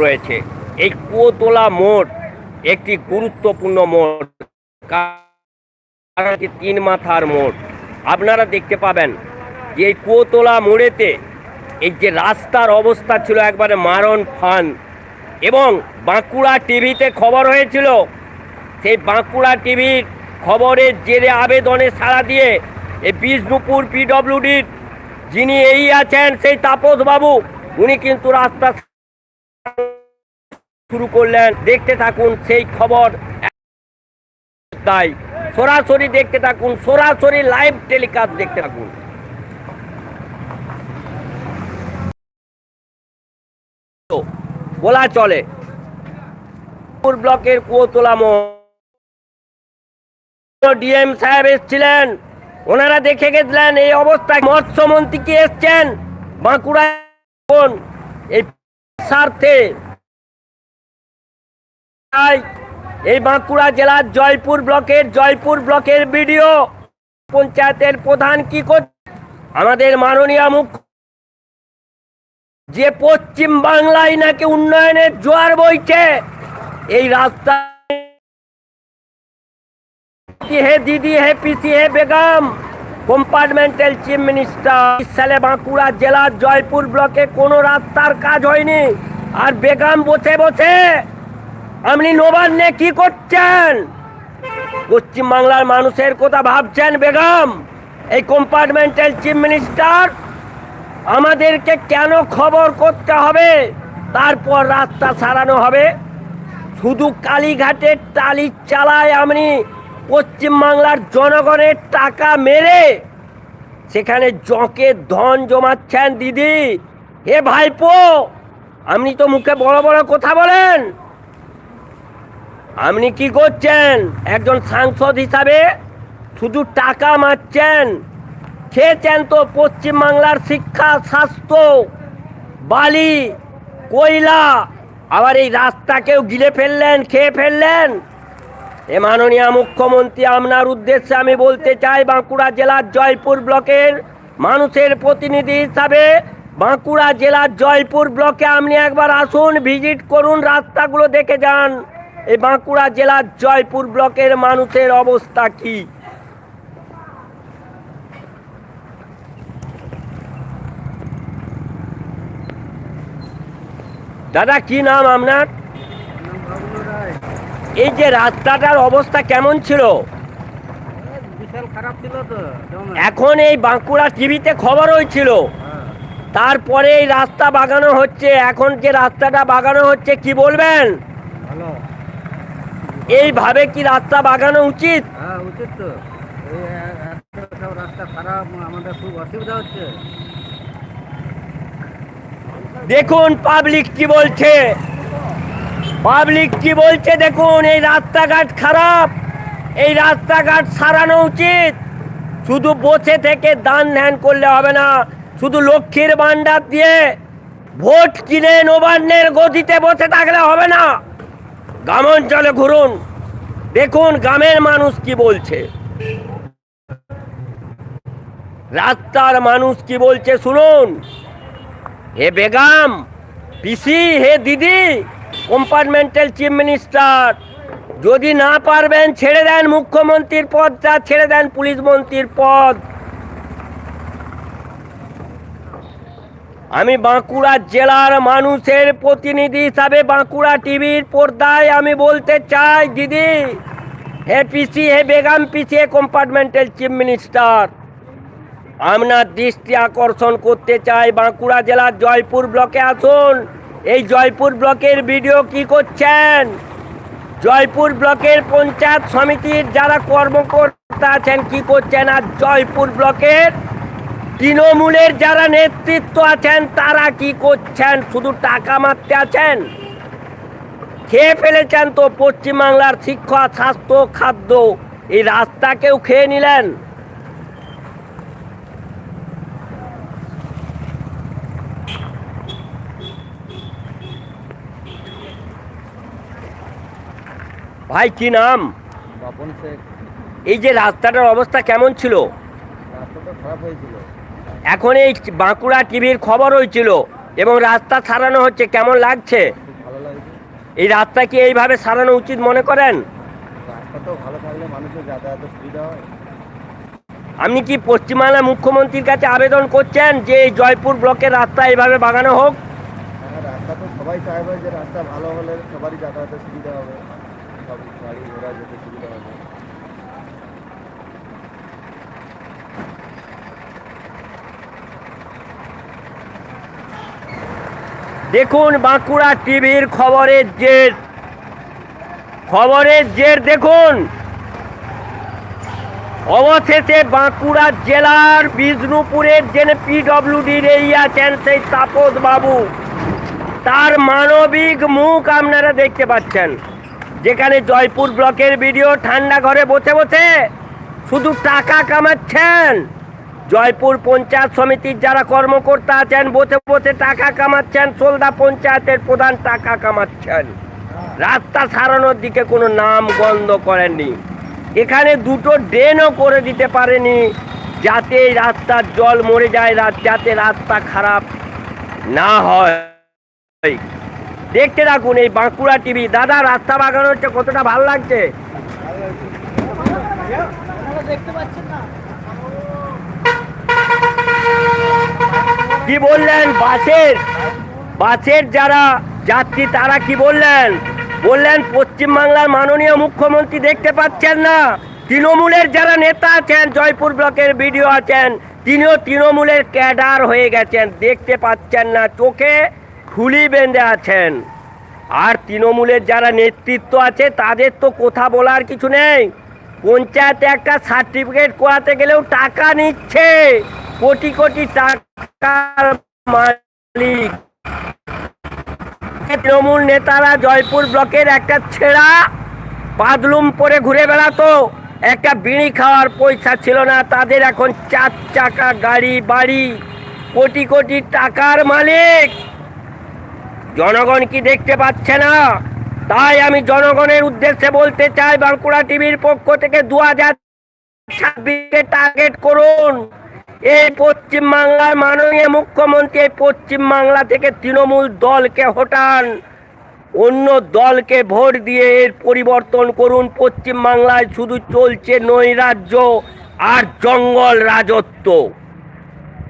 রয়েছে। এই কুয়োতলা মোড় একটি গুরুত্বপূর্ণ মোড় তিন মাথার মোড়। আপনারা দেখতে পাবেন যে এই কুয়োতলা মোড়েতে এই যে রাস্তার অবস্থা ছিল একবারে মারণ ফান এবং বাঁকুড়া টিভিতে খবর হয়েছিল, সেই বাঁকুড়া টিভির খবরের জেরে আবেদনে সাড়া দিয়ে এই বিষ্ণুপুর পিডব্লিউডির যিনি এই আছেন, সেই তাপস বাবু উনি কিন্তু রাস্তা শুরু করলেন। দেখতে থাকুন সেই খবর। তাই সরাসরি দেখতে থাকুন, সরাসরি লাইভ টেলিকাস্ট দেখতে থাকুন। বলা চলে ব্লকের কুয়োতলা ডিএম সাহেব এসেছিলেন। ওনারা দেখে গেছিলেন, এই অবস্থায় মৎস্যমন্ত্রী কি এসছেন? বাঁকুড়ায় এই স্বার্থে এই বাঁকুড়া জেলার জয়পুর ব্লকের জয়পুর ব্লকের বিডিও পঞ্চায়েতের প্রধান কি করছে আমাদের মাননীয় মুখ্য যে পশ্চিম বাংলায় নাকি উন্নয়নের জোয়ার বইছে, এই রাস্তা হে দিদি, হে পিসি, হে বেগম কম্পার্টমেন্টাল চিফ মিনিস্টার সালে বাঁকুড়া জেলার জয়পুর ব্লকে কোনো রাস্তার কাজ হয়নি। আর বেগম বসে বসে আপনি নবান্নে কি করছেন? পশ্চিম বাংলার মানুষের কথা ভাবছেন বেগম। এই কম্পার্টমেন্টাল চিফ মিনিস্টার আমাদেরকে কেন খবর করতে হবে? তারপর রাস্তা সারানো হবে। শুধু কালীঘাটের টালি চালায় আপনি পশ্চিমবাংলার জনগণের টাকা মেরে। সেখানে জঁকে ধন জমাচ্ছেন দিদি। হে ভাইপো, আপনি তো মুখে বড় বড় কথা বলেন। আপনি কি করছেন? একজন সাংসদ হিসাবে শুধু টাকা মারছেন। খেয়েছেন তো পশ্চিমবাংলার শিক্ষা, স্বাস্থ্য, বালি, কয়লা। আবার এই রাস্তাকেও গিলে ফেললেন, খেয়ে ফেললেন। এ মাননীয় মুখ্যমন্ত্রী, আপনার উদ্দেশ্যে আমি বলতে চাই, বাঁকুড়া জেলার জয়পুর ব্লকের মানুষের প্রতিনিধি হিসাবে বাঁকুড়া জেলার জয়পুর ব্লকে আপনি একবার আসুন, ভিজিট করুন, রাস্তাগুলো দেখে যান। এই বাঁকুড়া জেলার জয়পুর ব্লকের মানুষের অবস্থা কি? দাদা কি নাম আপনার? এই যে রাস্তাটার অবস্থা কেমন ছিল? এখন এই বাঁকুড়া টিভিতে খবর হয়েছিল। হ্যাঁ, তারপরে এই রাস্তা বাগানো হচ্ছে। এখন যে রাস্তাটা বাগানো হচ্ছে কি বলবেন? এইভাবে কি রাস্তা বাগানো উচিত? হ্যাঁ উচিত তো। এই এ- এত সব রাস্তা খারাপ আমাদের খুব অসুবিধা হচ্ছে। দেখুন পাবলিক কি বলছে? পাবলিক কি বলছে? দেখুন এই রাস্তাঘাট খারাপ। এই রাস্তাঘাট সারানো উচিত। শুধু বসে থেকে দান ধ্যান করলে হবে না শুধু লক্ষ্মীর ভাণ্ডার দিয়ে ভোট কিনে নবান্নের গদিতে বসে থাকলে হবে না। গ্রাম অঞ্চলে ঘুরুন। দেখুন গ্রামের মানুষ কি বলছে। রাস্তার মানুষ কি বলছে শুনুন। হে বেগম, পিসি, হে দিদি কম্পার্টমেন্টাল চিফ মিনিস্টার যদি না পারবেন ছেড়ে দেন মুখ্যমন্ত্রীর পদটা ছেড়ে দেন পুলিশ মন্ত্রীর পদ। আমি বাঁকুড়া জেলার মানুষের প্রতিনিধি হিসাবে বাঁকুড়া টিভির পর্দায় আমি বলতে চাই, দিদি। হে পিসি, হে বেগাম পিসি, হে কম্পার্টমেন্টাল চিফ মিনিস্টার আপনার দৃষ্টি আকর্ষণ করতে চাই, বাঁকুড়া জেলার জয়পুর ব্লকে আসুন। এই জয়পুর ব্লকের ভিডিও কি করছেন? জয়পুর ব্লকের পঞ্চায়েত সমিতির যারা কর্মকর্তা আছেন, কি করছেন? আর জয়পুর ব্লকের তৃণমূলের যারা নেতৃত্ব আছেন তারা কি করছেন? শুধু টাকা মারতে আছেন? খেয়ে ফেলেছেন তো পশ্চিমবাংলার শিক্ষা স্বাস্থ্য খাদ্য। এই রাস্তাকেও খেয়ে নিলেন? ভাই কি নাম? এই যে রাস্তাটার অবস্থা কেমন ছিল? রাস্তাটা খারাপ হয়েছিল। এখন এই বাঁকুড়া টিভির খবর হয়েছিল এবং রাস্তা সারানো হচ্ছে, কেমন লাগছে? এই রাস্তা কি এইভাবে সারানো উচিত মনে করেন? আপনি কি পশ্চিমবাংলা মুখ্যমন্ত্রীর কাছে আবেদন করছেন যে এই জয়পুর ব্লকের রাস্তা এইভাবে বাগানো হোক? হ্যাঁ সবাই চাইবে যে রাস্তা ভালো হলে সবারই যাতায়াতের সুবিধা হবে। সব গাড়ি ঘোড়া যেতে সুবিধা হবে। দেখুন বাঁকুড়া টিভির খবরের জের। খবরের জের দেখুন। অবশেষে বাঁকুড়া জেলার বিষ্ণুপুরের যে পিডব্লিউডির এই আছেন সেই তাপস বাবু। তার মানবিক মুখ আপনারা দেখতে পাচ্ছেন। যেখানে জয়পুর ব্লকের ভিডিও ঠান্ডা ঘরে বসে বসে শুধু টাকা কামাচ্ছেন। জয়পুর পঞ্চায়েত সমিতির যারা কর্মকর্তা আছেন, বসে বসে টাকা কামাচ্ছেন সোলদা পঞ্চায়েতের প্রধান টাকা কামাচ্ছেন। রাস্তা সারানোর দিকে কোনো নাম গন্ধ করেননি। এখানে দুটো ড্রেনও করে দিতে পারেনি, যাতে রাস্তার জল মরে যায় যাতে রাস্তা খারাপ না হয়। দেখতে রাখুন এই বাঁকুড়া টিভি। দাদা, রাস্তা বাগানো হচ্ছে, কতটা ভালো লাগছে? কি বললেন? বাসের বাসের যারা যাত্রী, তারা কি বললেন? বললেন, পশ্চিমবাংলার মাননীয় মুখ্যমন্ত্রী দেখতে পাচ্ছেন না। তৃণমূলের যারা নেতা আছেন, জয়পুর ব্লকের ভিডিও আছেন, তিনিও তৃণমূলের ক্যাডার হয়ে গেছেন, দেখতে পাচ্ছেন না, চোখে খুলি বেঁধে আছেন। আর তৃণমূলের যারা নেতৃত্ব আছে, তাদের তো কথা বলার কিছু নেই। পঞ্চায়েতে একটা সার্টিফিকেট করাতে গেলেও টাকা নিচ্ছে। কোটি কোটি টাকার মালিক। তৃণমূল নেতারা জয়পুর ব্লকের একটা ছেঁড়া বাদলুম পরে ঘুরে বেড়াতো। একটা বিড়ি খাওয়ার পয়সা ছিল না, তাদের এখন চার চাকা গাড়ি, বাড়ি। কোটি কোটি টাকার মালিক। জনগণ কি দেখতে পাচ্ছে না? তাই আমি জনগণের উদ্দেশ্যে বলতে চাই, বাঁকুড়া টিভির পক্ষ থেকে দু হাজার ছাব্বিশকে টার্গেট করুন। এই পশ্চিমবাংলার মাননীয় মুখ্যমন্ত্রী এই পশ্চিমবাংলা থেকে তৃণমূল দলকে হটান। অন্য দলকে ভোট দিয়ে এর পরিবর্তন করুন। পশ্চিমবাংলায় শুধু চলছে নৈরাজ্য আর জঙ্গল রাজত্ব।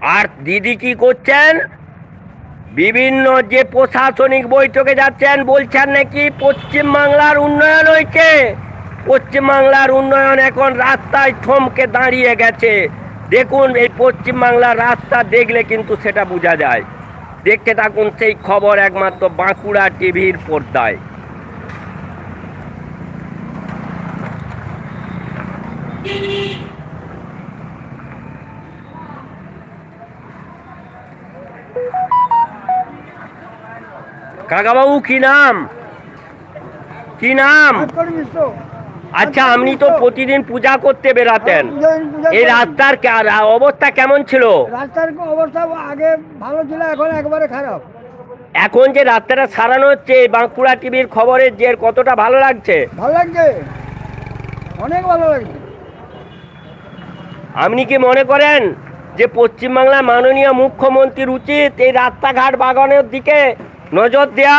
আর দিদি কি করছেন? বিভিন্ন যে প্রশাসনিক বৈঠকে যাচ্ছেন, বলছেন নাকি পশ্চিমবাংলার উন্নয়ন হয়েছে। পশ্চিমবাংলার উন্নয়ন এখন রাস্তায় থমকে দাঁড়িয়ে গেছে। দেখুন, এই পশ্চিমবাংলার রাস্তা দেখলে কিন্তু সেটা বোঝা যায়। দেখতে থাকুন সেই খবর একমাত্র বাঁকুড়া টিভির পর্দায়। কাকাবাবু, কি নাম? কি নাম? আচ্ছা আপনি তো প্রতিদিন পূজা করতে বেরাতেন। এই রাস্তার অবস্থা কেমন ছিল? রাস্তার অবস্থা আগে ভালো ছিল এখন একবারে খারাপ। এখন যে রাস্তাটা সারানো হচ্ছে বাঁকুড়া টিভির খবরের যে কতটা ভালো লাগছে? ভালো লাগছে? অনেক ভালো লাগছে। আপনি কি মনে করেন যে পশ্চিমবাংলার মাননীয় মুখ্যমন্ত্রীর উচিত এই রাস্তাঘাট বাগানের দিকে নজর দেয়া?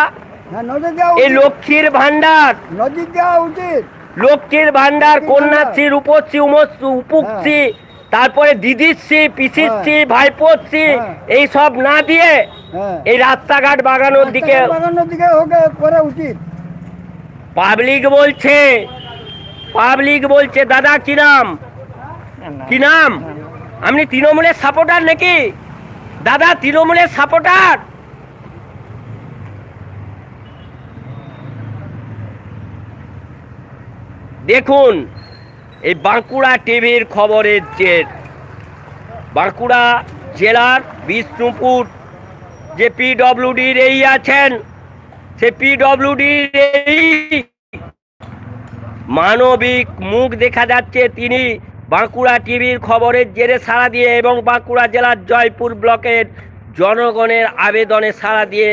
হ্যাঁ দেওয়া এই লক্ষ্মীর ভান্ডার নজর দেওয়া উচিত। লক্ষ্মীর ভান্ডার কন্যাশ্রী রূপশ্রী উমশ্রী উপুশ্রী তারপরে দিদিশ্রী পিসিশ্রী ভাইপোশ্রী হ্যাঁ। এই সব না দিয়ে হ্যাঁ। এই রাস্তাঘাট বাগানোর দিকে বাগানোর দিকে ওকে করা উচিত। পাবলিক বলছে পাবলিক বলছে দাদা কি নাম? কি নাম? আপনি তৃণমূলের সাপোর্টার নাকি? দাদা তৃণমূলের সাপোর্টার? দেখুন, এই বাঁকুড়া টিভির খবরের জের। বাঁকুড়া জেলার বিষ্ণুপুর যে পিডব্লিউডির এই আছেন, সে পিডব্লিউডির এই মানবিক মুখ দেখা যাচ্ছে তিনি বাঁকুড়া টিভির খবরের জেরে সাড়া দিয়ে এবং বাঁকুড়া জেলার জয়পুর ব্লকের জনগণের আবেদনে সাড়া দিয়ে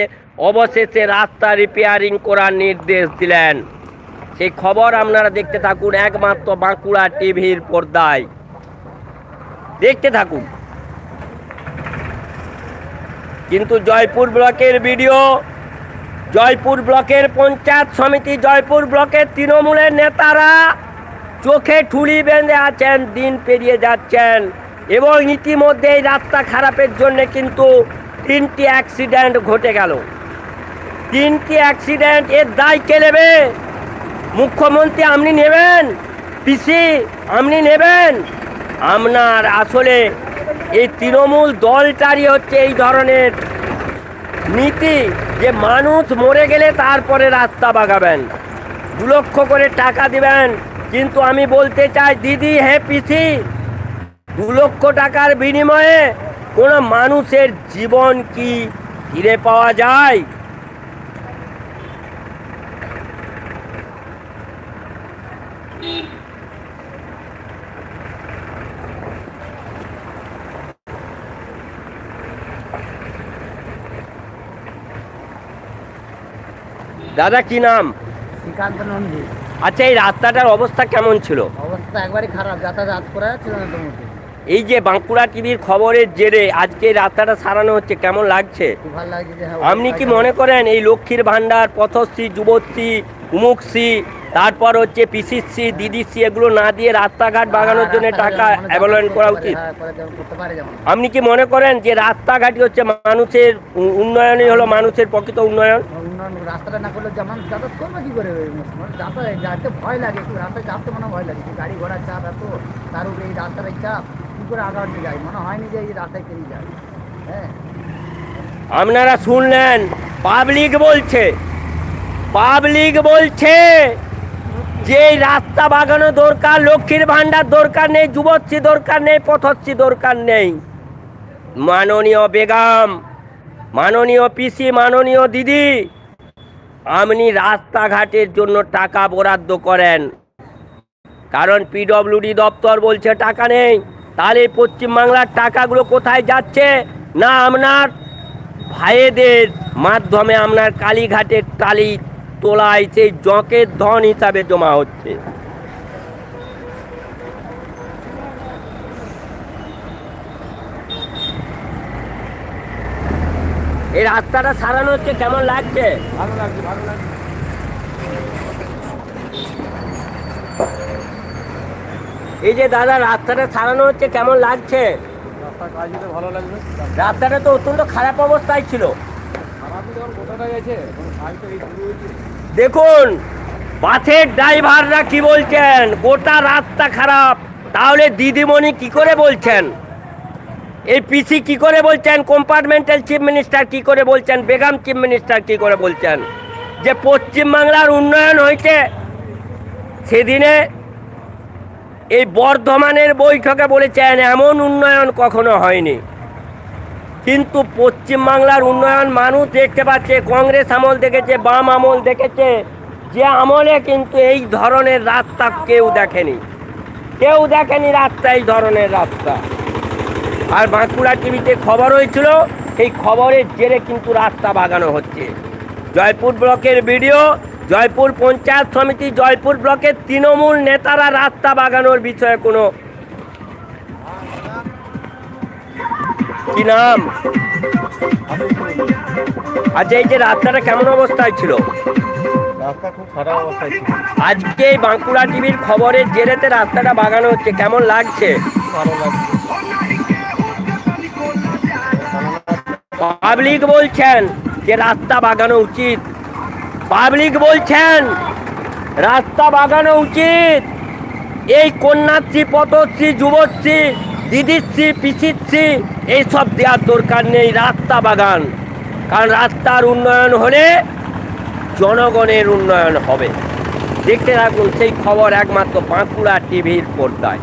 অবশেষে রাস্তা রিপেয়ারিং করার নির্দেশ দিলেন। সেই খবর আপনারা দেখতে থাকুন একমাত্র বাঁকুড়া টিভির পর্দায়। দেখতে থাকুন। কিন্তু জয়পুর ব্লকের ভিডিও জয়পুর ব্লকের পঞ্চায়েত সমিতি, জয়পুর ব্লকের তৃণমূলের নেতারা চোখে ঠুলি বেঁধে আছেন, দিন পেরিয়ে যাচ্ছেন এবং ইতিমধ্যে এই রাস্তা খারাপের জন্য কিন্তু তিনটি অ্যাক্সিডেন্ট ঘটে গেল। তিনটি অ্যাক্সিডেন্ট এর দায় কে নেবে? মুখ্যমন্ত্রী আপনি নেবেন, পিসি আপনি নেবেন। আপনার আসলে এই তৃণমূল দলটারই হচ্ছে এই ধরনের নীতি যে মানুষ মরে গেলে তারপরে রাস্তা বাগাবেন। দু লক্ষ করে টাকা দিবেন, কিন্তু আমি বলতে চাই, দিদি, হে পিসি, দু লক্ষ টাকার বিনিময়ে কোনো মানুষের জীবন কি ফিরে পাওয়া যায়? দাদা কি নাম? শ্রীকান্ত নন্দী। আচ্ছা এই রাস্তাটার অবস্থা কেমন ছিল? অবস্থা একবারই খারাপ যাতায়াত করা ছিল না এই যে বাঁকুড়া টিভির খবরের জেরে আজকে এই রাস্তাটা সারানো হচ্ছে কেমন লাগছে? হ্যাঁ আপনি কি মনে করেন এই লক্ষ্মীর ভান্ডার পথশ্রী যুবশ্রী উমুকশ্রী তারপর হচ্ছে পিসিশ্রী দিদিশ্রী এগুলো না দিয়ে রাস্তাঘাট বাগানোর জন্য টাকা অ্যাভেলেন করা উচিত। হ্যাঁ, করে যেমন। আপনি কি মনে করেন যে রাস্তাঘাটই হচ্ছে মানুষের উন্নয়নই হলো মানুষের প্রকৃত উন্নয়ন? রাস্তাটা না করলে যেমন যাতায়াত করবে কি করে? যাতায়াত যাতে ভয় লাগে একটু রাস্তায় চাপতে মনে ভয় লাগে গাড়ি ঘোড়ার চাপ এত তার উপরে এই চাপ কী করে আগাতে যায়? মনে হয়নি যে এই রাস্তায় পেরিয়ে যায়। হ্যাঁ। আপনারা শুনলেন পাবলিক বলছে পাবলিক বলছে যে রাস্তা বাগানো দরকার, লক্ষ্মীর ভান্ডার দরকার নেই যুবশ্রী দরকার নেই, পথশ্রী দরকার নেই। মাননীয় বেগম, মাননীয় পিসি, মাননীয় দিদি, আপনি রাস্তাঘাটের জন্য টাকা বরাদ্দ করেন। কারণ পিডব্লিউডি দপ্তর বলছে টাকা নেই, তাহলে পশ্চিমবাংলার টাকাগুলো কোথায় যাচ্ছে? না আপনার ভাইয়েদের মাধ্যমে আপনার কালীঘাটের টালি তোলায় সেই জকের ধন হিসাবে জমা হচ্ছে। এই রাস্তাটা সারানো হচ্ছে কেমন লাগছে? ভালো লাগছে ভালো লাগছে। এই যে দাদা রাস্তাটা সারানো হচ্ছে কেমন লাগছে? রাস্তাটা তো অত্যন্ত খারাপ অবস্থায় ছিল। খারাপ কোথাটা গেছে দেখুন, বাসের ড্রাইভাররা কি বলছেন? গোটা রাস্তা খারাপ। তাহলে দিদিমণি কি করে বলছেন? এই পিসি কি করে বলছেন? কম্পার্টমেন্টাল চিফ মিনিস্টার কি করে বলছেন? বেগম চিফ মিনিস্টার কি করে বলছেন? যে পশ্চিমবাংলার উন্নয়ন হয়েছে, সেদিনে এই বর্ধমানের বৈঠকে বলেছেন, এমন উন্নয়ন কখনো হয়নি। কিন্তু পশ্চিমবাংলার উন্নয়ন মানুষ দেখতে পাচ্ছে, কংগ্রেস আমল দেখেছে, বাম আমল দেখেছে। যে আমলে কিন্তু এই ধরনের রাস্তা কেউ দেখেনি। কেউ দেখেনি রাস্তা, এই ধরনের রাস্তা। আর বাঁকুড়া টিভিতে খবর হয়েছিল, সেই খবরের জেরে কিন্তু রাস্তা বাগানো হচ্ছে। জয়পুর ব্লকের ভিডিও জয়পুর পঞ্চায়েত সমিতি, জয়পুর ব্লকের তৃণমূল নেতারা রাস্তা বাগানোর বিষয়ে কোনো কি নাম আচ্ছা এই যে রাস্তাটা কেমন অবস্থায় ছিল? রাস্তা খুব খারাপ অবস্থায় ছিল। আজকে বাঁকুড়া টিভির খবরের জেরেতে রাস্তাটা বাগানো হচ্ছে কেমন লাগছে? ভালো লাগছে। পাবলিক বলছেন যে রাস্তা বাগানো উচিত। পাবলিক বলছেন রাস্তা বাগানো উচিত। এই কন্যাশ্রী পথশ্রী যুবশ্রী দিদিশ্রী পিছিচ্ছি, এইসব দেওয়ার দরকার নেই রাস্তা বাগান। কারণ রাস্তার উন্নয়ন হলে জনগণের উন্নয়ন হবে। দেখতে থাকুন, সেই খবর একমাত্র বাঁকুড়া টিভির পর্দায়।